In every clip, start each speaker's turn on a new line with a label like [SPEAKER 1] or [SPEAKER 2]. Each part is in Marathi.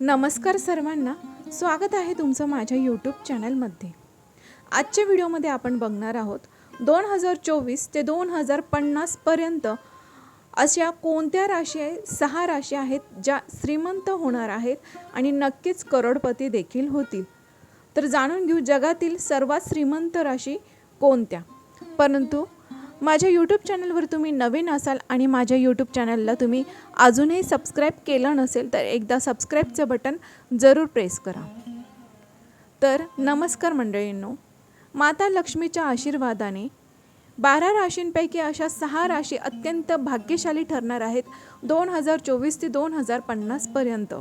[SPEAKER 1] नमस्कार सर्वांना. स्वागत आहे तुमचं माझ्या यूट्यूब चॅनलमध्ये. आजच्या व्हिडिओमध्ये आपण बघणार आहोत दोन हजार चोवीस ते दोन हजार पन्नासपर्यंत अशा कोणत्या राशी आहे सहा राशी आहेत ज्या श्रीमंत होणार आहेत आणि नक्कीच करोडपती देखील होतील. तर जाणून घेऊ जगातील सर्वात श्रीमंत राशी कोणत्या? परंतु माझ्या यूट्यूब चॅनलवर तुम्ही नवीन असाल आणि माझ्या यूट्यूब चॅनलला तुम्ही अजूनही सबस्क्राईब केलं नसेल तर एकदा सबस्क्राईबचं बटन जरूर प्रेस करा. तर नमस्कार मंडळींनो माता लक्ष्मीच्या आशीर्वादाने बारा राशींपैकी अशा सहा राशी अत्यंत भाग्यशाली ठरणार आहेत दोन हजार चोवीस ते दोन हजार पन्नासपर्यंत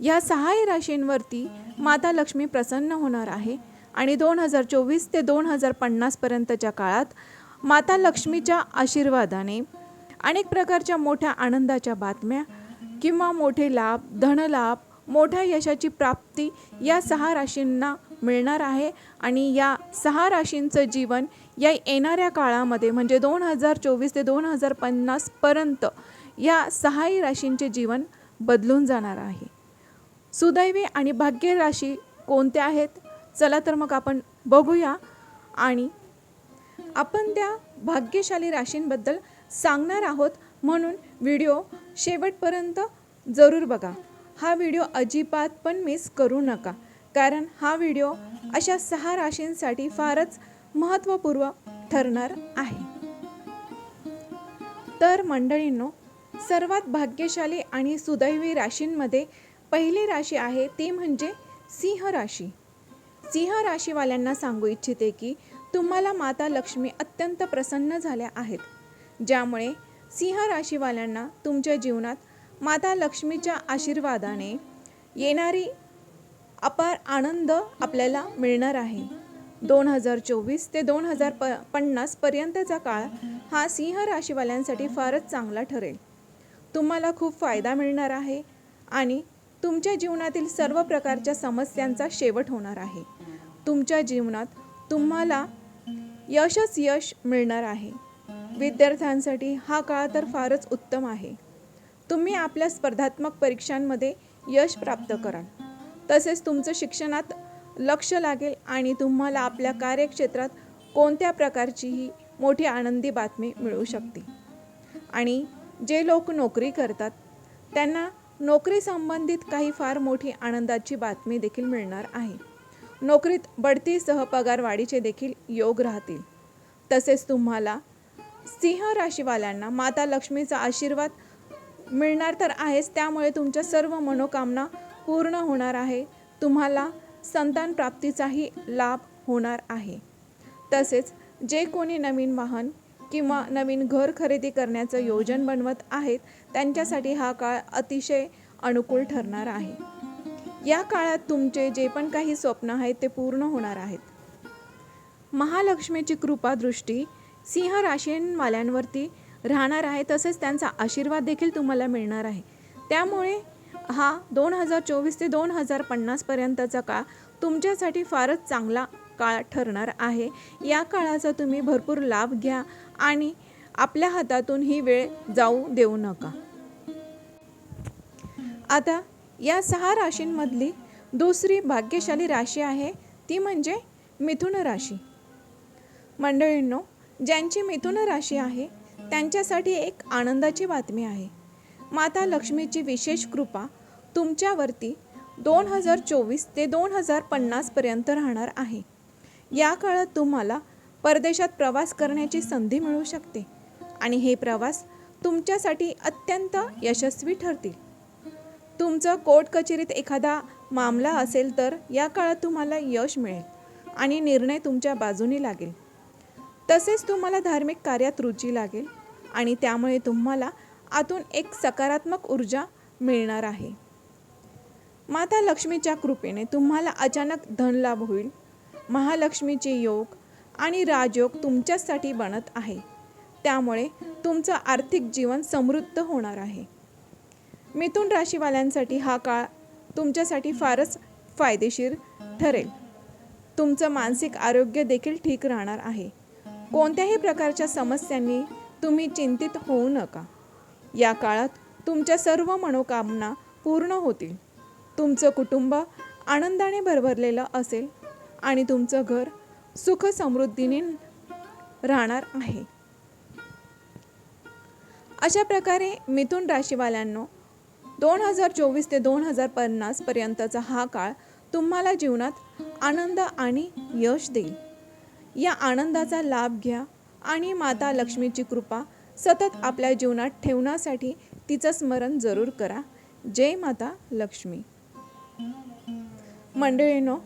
[SPEAKER 1] या सहाही राशींवरती माता लक्ष्मी प्रसन्न होणार आहे आणि दोन हजार चोवीस ते दोन हजार पन्नासपर्यंतच्या काळात माता लक्ष्मीच्या आशीर्वादाने अनेक प्रकारच्या मोठ्या आनंदाच्या बातम्या किंवा मोठे लाभ धनलाभ मोठ्या यशाची प्राप्ती या सहा राशींना मिळणार आहे आणि या सहा राशींचं जीवन या येणाऱ्या काळामध्ये म्हणजे दोन हजार चोवीस ते दोन हजार पन्नासपर्यंत या सहाही राशींचे जीवन बदलून जाणार आहे. सुदैवी आणि भाग्य राशी कोणत्या आहेत? चला तर मग आपण बघूया आणि आपण त्या भाग्यशाली राशींबद्दल सांगणार आहोत म्हणून व्हिडिओ शेवटपर्यंत जरूर बघा. हा व्हिडिओ अजिबात पण मिस करू नका कारण हा व्हिडिओ अशा सहा राशींसाठी फारच महत्त्वपूर्ण ठरणार आहे. तर मंडळींनो सर्वात भाग्यशाली आणि सुदैवी राशींमध्ये पहिली राशी आहे ती म्हणजे सिंह राशी. सिंह राशीवाल्यांना सांगू इच्छिते की तुम्हाला माता लक्ष्मी अत्यंत प्रसन्न झाल्या आहेत. ज्यामुळे सिंह राशीवाल्यांना तुमच्या जीवनात माता लक्ष्मीच्या आशीर्वादाने येणारी अपार आनंद आपल्याला मिळणार आहे. दोन हजार चोवीस ते दोन हजार प पन्नासपर्यंतचा काळ हा सिंह राशीवाल्यांसाठी फारच चांगला ठरेल. तुम्हाला खूप फायदा मिळणार आहे आणि तुमच्या जीवनातील सर्व प्रकारच्या समस्यांचा शेवट होणार आहे. तुमच्या जीवनात तुम्हाला यशच यश मिळणार आहे. विद्यार्थ्यांसाठी हा काळ तर फारच उत्तम आहे. तुम्ही आपल्या स्पर्धात्मक परीक्षांमध्ये यश प्राप्त कराल. तसेच तुमचं शिक्षणात लक्ष लागेल आणि तुम्हाला आपल्या कार्यक्षेत्रात कोणत्या प्रकारचीही मोठी आनंदी बातमी मिळू शकते. आणि जे लोक नोकरी करतात त्यांना नोकरी संबंधित काही फार मोठी आनंदाची बातमी देखील मिळणार आहे. नोकरीत बढतीसह पगारवाढीचे देखील योग राहतील. तसेच तुम्हाला सिंह राशीवाल्यांना माता लक्ष्मीचा आशीर्वाद मिळणार तर आहेच. त्यामुळे तुमच्या सर्व मनोकामना पूर्ण होणार आहे. तुम्हाला संतान प्राप्तीचाही लाभ होणार आहे. तसेच जे कोणी नवीन वाहन किंवा नवीन घर खरेदी करण्याचं योजन बनवत आहेत त्यांच्यासाठी हा काळ अतिशय अनुकूल ठरणार आहे. या काळात तुमचे जे पण काही स्वप्न आहेत ते पूर्ण होणार आहेत. महालक्ष्मीची कृपादृष्टी सिंह राशींवाल्यांवरती राहणार आहे तसेच त्यांचा आशीर्वाद देखील तुम्हाला मिळणार आहे. त्यामुळे हा दोन हजार चोवीस ते दोन हजार पन्नासपर्यंतचा काळ तुमच्यासाठी फारच चांगला काळ ठरणार आहे. या काळाचा तुम्ही भरपूर लाभ घ्या आणि आपल्या हातातून ही वेळ जाऊ देऊ नका. आता या सहा राशींमधली दुसरी भाग्यशाली राशी आहे ती म्हणजे मिथुन राशी. मंडळींनो ज्यांची मिथुन राशी आहे त्यांच्यासाठी एक आनंदाची बातमी आहे. माता लक्ष्मीची विशेष कृपा तुमच्यावरती दोन हजार चोवीस ते दोन हजार पन्नासपर्यंत राहणार आहे. या काळात तुम्हाला परदेशात प्रवास करण्याची संधी मिळू शकते आणि हे प्रवास तुमच्यासाठी अत्यंत यशस्वी ठरतील. तुमचं कोर्ट कचेरीत एखादा मामला असेल तर या काळात तुम्हाला यश मिळेल आणि निर्णय तुमच्या बाजूने लागेल. तसेच तुम्हाला धार्मिक कार्यात रुची लागेल आणि त्यामुळे तुम्हाला आतून एक सकारात्मक ऊर्जा मिळणार आहे. माता लक्ष्मीच्या कृपेने तुम्हाला अचानक धनलाभ होईल. महालक्ष्मीचे योग आणि राजयोग तुमच्यासाठी बनत आहे. त्यामुळे तुमचं आर्थिक जीवन समृद्ध होणार आहे. मिथुन राशीवाल्यांसाठी हा काळ तुमच्यासाठी फारच फायदेशीर ठरेल. तुमचं मानसिक आरोग्य देखील ठीक राहणार आहे. कोणत्याही प्रकारच्या समस्यांनी तुम्ही चिंतित होऊ नका. या काळात तुमच्या सर्व मनोकामना पूर्ण होतील. तुमचं कुटुंब आनंदाने भरभरलेलं असेल आणि तुमचं घर सुख समृद्धीने राहणार आहे. अशा प्रकारे मिथुन राशीवाल्यांनो दोन हजार चोवीस ते दोन हजार पन्नासपर्यंतचा हा काळ तुम्हाला जीवनात आनंद आणि यश देईल. या आनंदाचा लाभ घ्या आणि माता लक्ष्मीची कृपा सतत आपल्या जीवनात ठेवण्यासाठी तिचं स्मरण जरूर करा. जय माता लक्ष्मी. मंडळीनो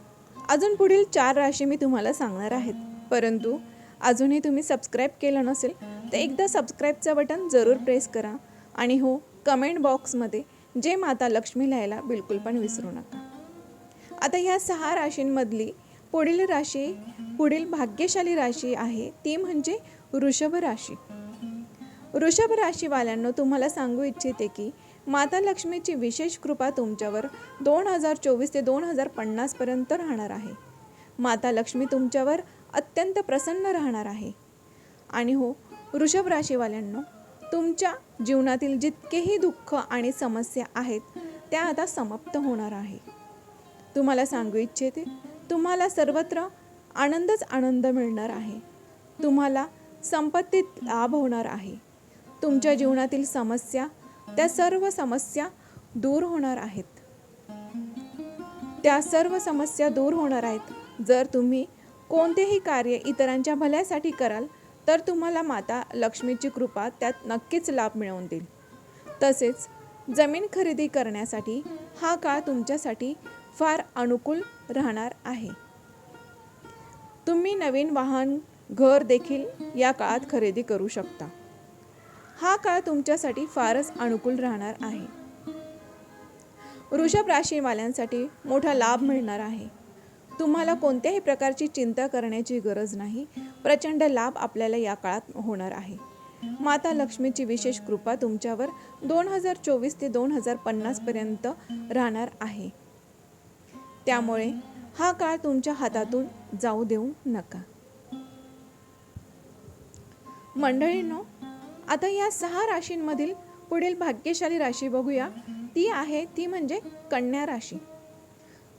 [SPEAKER 1] अजून पुढील चार राशी मी तुम्हाला सांगणार आहेत. परंतु अजूनही तुम्ही सबस्क्राईब केलं नसेल तर एकदा सबस्क्राईबचं बटन जरूर प्रेस करा. आणि हो कमेंट बॉक्समध्ये जे माता लक्ष्मी लिहायला बिलकुल पण विसरू नका. आता ह्या सहा राशींमधली पुढील राशी पुढील भाग्यशाली राशी आहे ती म्हणजे वृषभ राशी. वृषभ राशीवाल्यांनो तुम्हाला सांगू इच्छिते की माता लक्ष्मीची विशेष कृपा तुमच्यावर दोन हजार चोवीस ते दोन हजार पन्नासपर्यंत राहणार आहे. माता लक्ष्मी तुमच्यावर अत्यंत प्रसन्न राहणार आहे. आणि हो वृषभ राशीवाल्यांनो तुमच्या जीवनातील जितकेही दुःख आणि समस्या आहेत त्या आता समाप्त होणार आहे. तुम्हाला सांगू इच्छिते तुम्हाला सर्वत्र आनंदच आनंद मिळणार आहे. तुम्हाला संपत्तीत लाभ होणार आहे. तुमच्या जीवनातील समस्या त्या सर्व समस्या दूर होणार आहेत. त्या सर्व समस्या दूर होणार आहेत. जर तुम्ही कोणतेही कार्य इतरांच्या भल्यासाठी कराल तर तुम्हाला माता लक्ष्मीची कृपा त्यात नक्कीच लाभ मिळवून देईल. तसेच जमीन खरेदी करण्यासाठी हा काळ तुमच्यासाठी फार अनुकूल राहणार आहे. तुम्ही नवीन वाहन घर देखील या काळात खरेदी करू शकता. हा काळ तुमच्यासाठी फारच अनुकूल राहणार आहे. वृषभ राशीवाल्यांसाठी मोठा लाभ मिळणार आहे. तुम्हाला कोणत्याही प्रकारची चिंता करण्याची गरज नाही. प्रचंड लाभ आपल्याला या काळात होणार आहे. माता लक्ष्मीची विशेष कृपा तुमच्यावर दोन हजार चोवीस ते दोन हजार पन्नासपर्यंत राहणार आहे. त्यामुळे हा काळ तुमच्या हातातून जाऊ देऊ नका. मंडळींनो आता या सहा राशींमधील पुढील भाग्यशाली राशी बघूया. ती आहे ती म्हणजे कन्या राशी.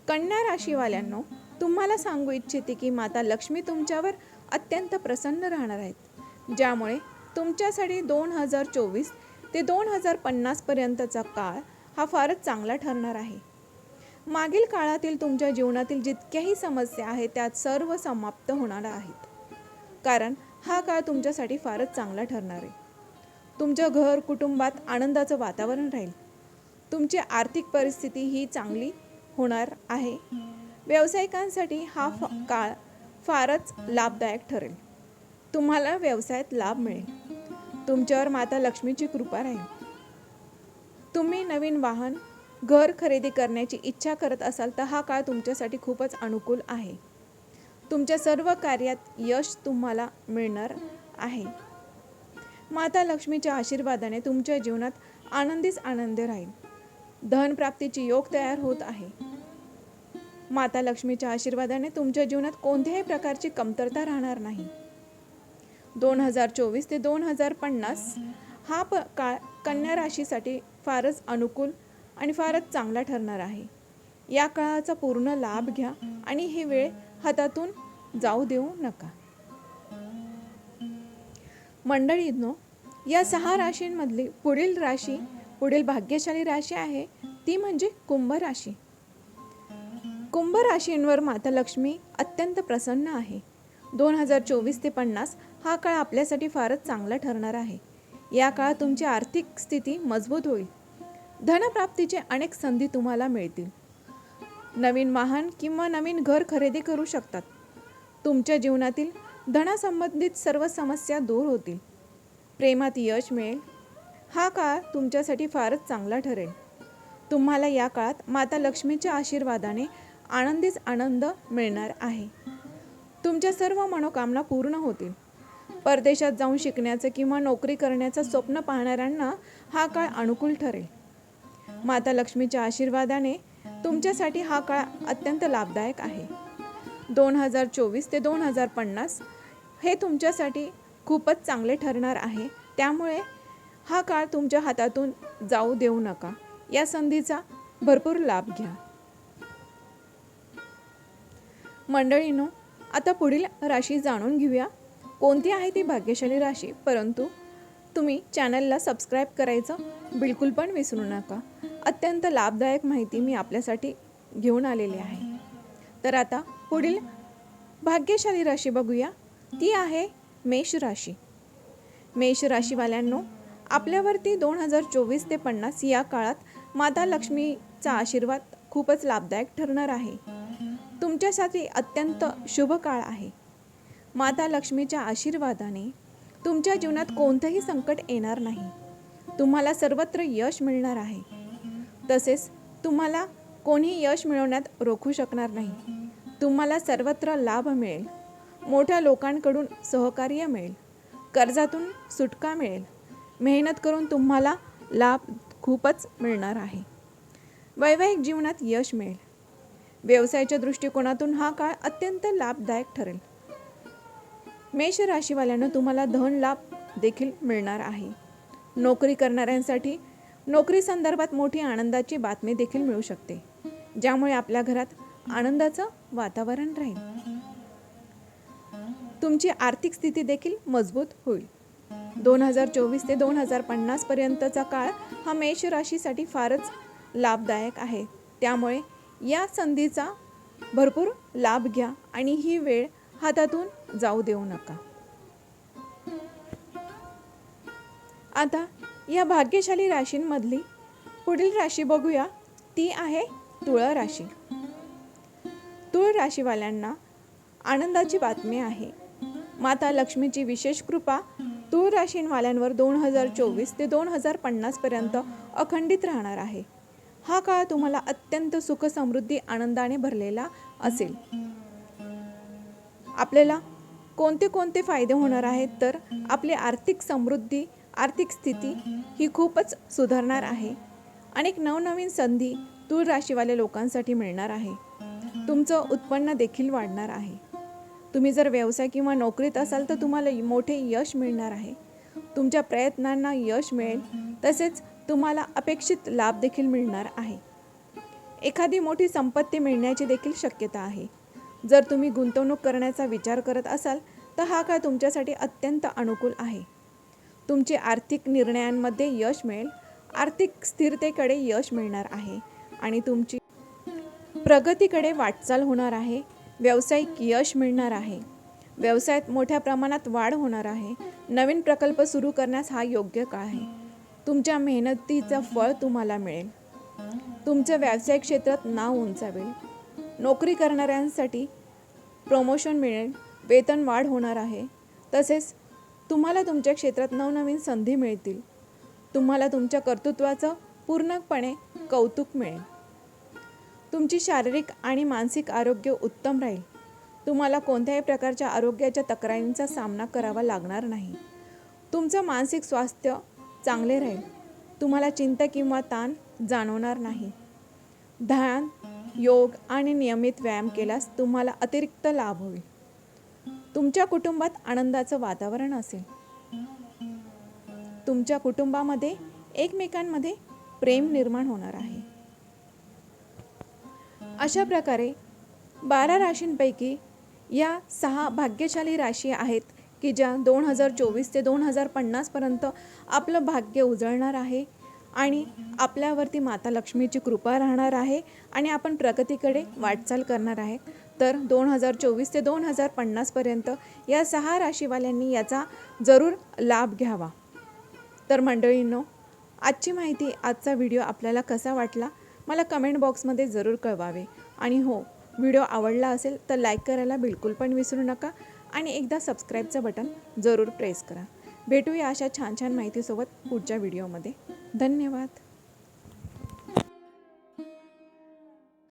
[SPEAKER 1] कन्या राशीवाल्यांनो तुम्हाला सांगू इच्छिते की माता लक्ष्मी तुमच्यावर अत्यंत प्रसन्न राहणार आहेत. ज्यामुळे तुमच्यासाठी दोन हजार चोवीस ते दोन हजार पन्नासपर्यंतचा काळ हा फारच चांगला ठरणार आहे. मागील काळातील तुमच्या जीवनातील जितक्याही समस्या आहेत त्यात सर्व समाप्त होणार आहेत. कारण हा काळ तुमच्यासाठी फारच चांगला ठरणार आहे. तुमच्या घर कुटुंबात आनंदाचं वातावरण राहील. तुमची आर्थिक परिस्थिती ही चांगली होणार आहे. व्यावसायिकांसाठी हा फ काळ फारच लाभदायक ठरेल. तुम्हाला व्यवसायात लाभ मिळेल. तुमच्यावर माता लक्ष्मीची कृपा राहील. तुम्ही नवीन वाहन घर खरेदी करण्याची इच्छा करत असाल तर हा काळ तुमच्यासाठी खूपच अनुकूल आहे. तुमच्या सर्व कार्यात यश तुम्हाला मिळणार आहे. माता लक्ष्मीच्या आशीर्वादाने तुमच्या जीवनात आनंदीच आनंद राहील. धनप्राप्तीची योग तयार होत आहे. माता लक्ष्मीच्या आशीर्वादाने तुमच्या जीवनात कोणत्याही प्रकारची कमतरता राहणार नाही. दोन हजार चोवीस ते दोन हजार पन्नास हा प काळ कन्या राशीसाठी फारच अनुकूल आणि फारच चांगला ठरणार आहे. या काळाचा पूर्ण लाभ घ्या आणि ही वेळ हातातून जाऊ देऊ नका. मंडळींनो या सहा राशींमधली पुढील राशी पुढील भाग्यशाली राशी आहे ती म्हणजे कुंभ राशी. कुंभ राशींवर माता लक्ष्मी अत्यंत प्रसन्न आहे. दोन हजार चोवीस ते पन्नास हा काळ आपल्यासाठी फारच चांगला ठरणार आहे. या काळात तुमची आर्थिक स्थिती मजबूत होईल. धनप्राप्तीचे अनेक संधी तुम्हाला मिळतील. नवीन वाहन किंवा नवीन घर खरेदी करू शकतात. तुमच्या जीवनातील धनासंबंधित सर्व समस्या दूर होतील. प्रेमात यश मिळेल. हा काळ तुमच्यासाठी फारच चांगला ठरेल. तुम्हाला या काळात माता लक्ष्मीच्या आशीर्वादाने आनंदीच आनंद मिळणार आहे. तुमच्या सर्व मनोकामना पूर्ण होतील. परदेशात जाऊन शिकण्याचं किंवा नोकरी करण्याचं स्वप्न पाहणाऱ्यांना हा काळ अनुकूल ठरेल. माता लक्ष्मीच्या आशीर्वादाने तुमच्यासाठी हा काळ अत्यंत लाभदायक आहे. दोन हजार चोवीस ते दोन हजार पन्नास हे तुमच्यासाठी खूपच चांगले ठरणार आहे. त्यामुळे हा काळ तुमच्या हातातून जाऊ देऊ नका. या संधीचा भरपूर लाभ घ्या. मंडळीनो आता पुढील राशी जाणून घेऊया. कोणती आहे ती भाग्यशाली राशी? परंतु तुम्ही चॅनलला सबस्क्राईब करायचं बिलकुल पण विसरू नका. अत्यंत लाभदायक माहिती मी आपल्यासाठी घेऊन आलेली आहे. तर आता पुढील भाग्यशाली राशी बघूया. ती आहे मेष राशी. मेष राशीवाल्यांनो आपल्यावरती दोन हजार चोवीस ते पन्नास या काळात माता लक्ष्मीचा आशीर्वाद खूपच लाभदायक ठरणार आहे. तुमच्यासाठी अत्यंत शुभ काळ आहे. माता लक्ष्मीच्या आशीर्वादाने तुमच्या जीवनात कोणतंही संकट येणार नाही. तुम्हाला सर्वत्र यश मिळणार आहे. तसेच तुम्हाला कोणी यश मिळवण्यात रोखू शकणार नाही. तुम्हाला सर्वत्र लाभ मिळेल. मोठ्या लोकांकडून सहकार्य मिळेल. कर्जातून सुटका मिळेल. मेहनत करून तुम्हाला लाभ खूपच मिळणार आहे. वैवाहिक जीवनात यश मिळेल. व्यवसायाच्या दृष्टिकोनातून हा काळ अत्यंत लाभदायक ठरेल. मेष राशीवाल्यांना तुम्हाला धन लाभ देखील मिळणार आहे. नोकरी करणाऱ्यांसाठी नोकरी संदर्भात मोठी आनंदाची बातमी देखील मिळू शकते ज्यामुळे आपल्या घरात आनंदाचं वातावरण राहील. तुमची आर्थिक स्थिती देखील मजबूत होईल. दोन हजार चोवीस ते दोन हजार पन्नासपर्यंतचा काळ हा मेष राशीसाठी फारच लाभदायक आहे. त्यामुळे या संधीचा भरपूर लाभ घ्या आणि ही वेळ हातातून जाऊ देऊ नका. आता या भाग्यशाली राशींमधली पुढील राशी बघूया. ती आहे तुळ राशी. तुळ राशीवाल्यांना आनंदाची बातमी आहे. माता लक्ष्मीची विशेष कृपा तुळ राशींवाल्यांवर दोन हजार चोवीस ते दोन हजार पन्नासपर्यंत अखंडित राहणार आहे. हा काळ तुम्हाला अत्यंत सुख समृद्धी आनंदाने भरलेला असेल. आपल्याला कोणते कोणते फायदे होणार आहेत तर आपली आर्थिक समृद्धी आर्थिक स्थिती ही खूपच सुधारणार आहे. अनेक नवनवीन संधी तूळ राशीवाल्या लोकांसाठी मिळणार आहे. तुमचं उत्पन्न देखील वाढणार आहे. तुम्ही जर व्यवसाय किंवा नोकरीत असाल तर तुम्हाला मोठे यश मिळणार आहे. तुमच्या प्रयत्नांना यश मिळेल. तसेच तुम्हाला अपेक्षित लाभ देखील मिळणार आहे. एखादी मोठी संपत्ती मिळण्याची देखील शक्यता आहे. जर तुम्ही गुंतवणूक करण्याचा विचार करत असाल तर हा काळ तुमच्यासाठी अत्यंत अनुकूल आहे. तुमचे आर्थिक निर्णयांमध्ये यश मिळेल आर्थिक स्थिरतेकडे यश मिळणार आहे आणि तुमची प्रगतीकडे वाटचाल होणार आहे व्यावसायिक यश मिळणार आहे. व्यवसायात मोठ्या प्रमाणात वाढ होणार आहे. नवीन प्रकल्प सुरू करण्यास हा योग्य काळ आहे. तुमच्या मेहनतीचं फळ तुम्हाला मिळेल. तुमच्या व्यावसायिक क्षेत्रात नाव उंचावेल. नोकरी करणाऱ्यांसाठी प्रमोशन मिळेल. वेतन वाढ होणार आहे. तसेच तुम्हाला तुमच्या क्षेत्रात नवनवीन संधी मिळतील. तुम्हाला तुमच्या कर्तृत्वाचं पूर्णपणे कौतुक मिळेल. तुमची शारीरिक आणि मानसिक आरोग्य उत्तम राहील. तुम्हाला कोणत्याही प्रकारच्या आरोग्याच्या तक्रारींचा सामना करावा लागणार नाही. तुमचं मानसिक स्वास्थ्य चांगले राहील. तुम्हाला चिंता किंवा ताण जाणवणार नाही. ध्यान योग आणि नियमित व्यायाम केल्यास तुम्हाला अतिरिक्त लाभ होईल. तुमच्या कुटुंबात आनंदाचं वातावरण असेल. तुमच्या कुटुंबामध्ये एकमेकांमध्ये प्रेम निर्माण होणार आहे. अशा प्रकारे बारा राशींपैकी या सहा भाग्यशाली राशी आहेत की ज्या दोन हजार चोवीस ते दोन हजार पन्नासपर्यंत आपलं भाग्य उजळणार आहे आणि आपल्यावरती माता लक्ष्मीची कृपा राहणार आहे आणि आपण प्रगतीकडे वाटचाल करणार आहे. तर दोन हजार चोवीस ते दोन हजार पन्नासपर्यंत या सहा राशीवाल्यांनी याचा जरूर लाभ घ्यावा. तर मंडळींनो आजची माहिती आजचा व्हिडिओ आपल्याला कसा वाटला? मला कमेंट बॉक्समध्ये जरूर कळवावे. आणि हो व्हिडिओ आवडला असेल तर लाईक करायला बिलकुल पण विसरू नका. आणि एकदा सबस्क्राईबचं बटन जरूर प्रेस करा. भेटूया अशा छान छान माहितीसोबत पुढच्या व्हिडिओमध्ये धन्यवाद.